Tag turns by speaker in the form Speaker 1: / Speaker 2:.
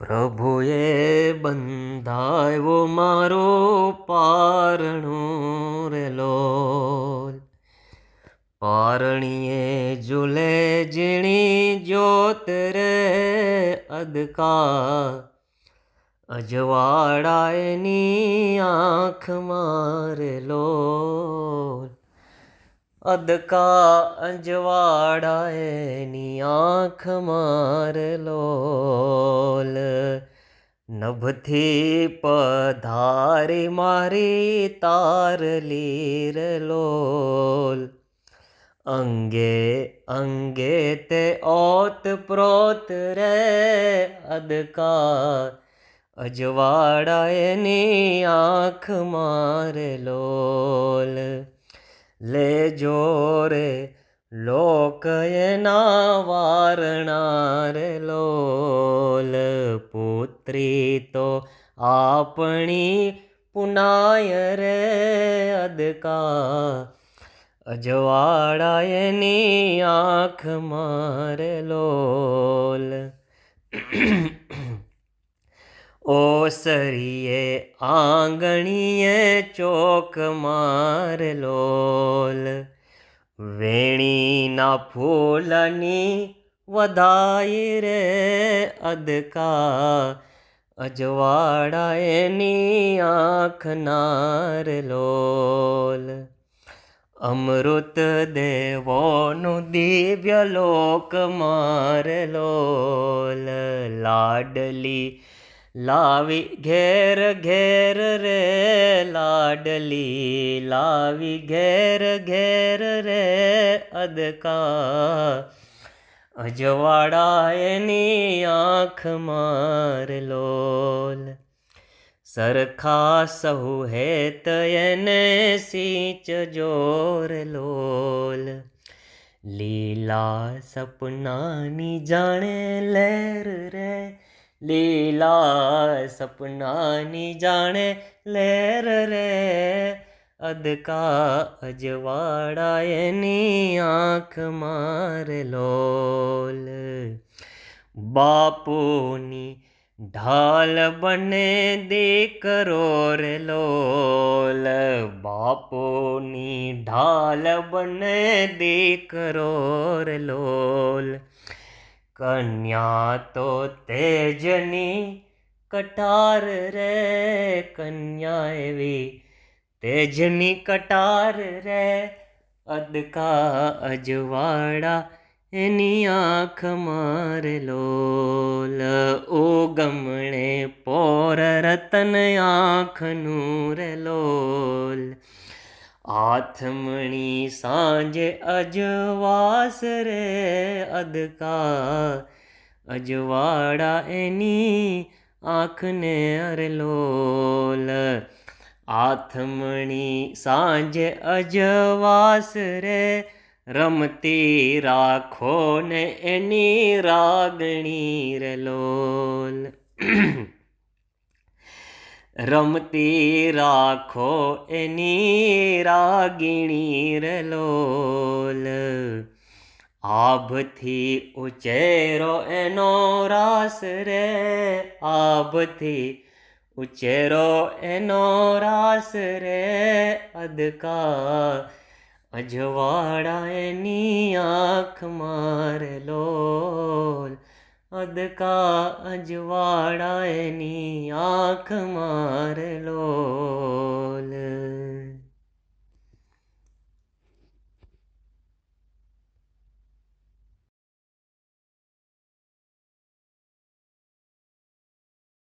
Speaker 1: પ્રભુએ બંધાયો મારો પારણો રેલો પારણીએ ઝૂલે ઝીણી જ્યોત રે અદકા. અજવાળાએની આંખ મારે લોલ અદકા અજવાળાએની આંખ મારે લોલ નભથી પધારી મારી તારલી રે લોલ અંગે અંગે તે ઓત પ્રોત રે અદકા અજવાળાએની આંખ મારે લોલ લેજો રે, લોક એના વારણા રે લોલ પુત્રી તો આપણી પુનાય રે અદકા. અજવાળાએની આંખ મારે લોલ. ઓસરીએ આંગણીએ ચોક માર લોલ. વેણીના ફૂલની વધાઈ રે અદકા. અજવાળાએની આંખ નાર લોલ. અમૃત દેવોનું દિવ્ય લોક માર લોલ. લાડલી લાવી ઘેર ઘેર રે, લાડલી લાવી ઘેર ઘેર રે, અદકા. અજવાળા એની આંખ માર લોલ. સરખા સહુ હેત એને સિંચ જોર લોલ. લીલા સપનાની જાણે લહેર રે लीला सपना नी जाने लहर रे अदका अजवाड़ा नी आँख मार लोल बापोनी ढाल बने दे करोर लोल बापोनी ढाल बने दे करोर लोल કન્યા તો તેજની કટાર રે, કન્યા એવી તેજની કટાર રે, અદકા અજવાળા એની આંખ માર લોલ. ઓ ગમણે પોર રતન આંખ નૂર લોલ. આથમણી સાંજે અજવાસ રે અદકા અજવાળા એની આંખને અરે લોલ આથમણી સાંજે અજવાસ રે રમતી રાખો ને એની રાગણી રે લોલ રમતી રાખો એની રાગીણી રે લોલ આભથી ઉચેરો એનો રાસ રે આભથી ઉચેરો એનો રાસ રે અદકા અજવાળા એની આંખ માર લોલ અદકા અજવાળાની આંખ માર લોલ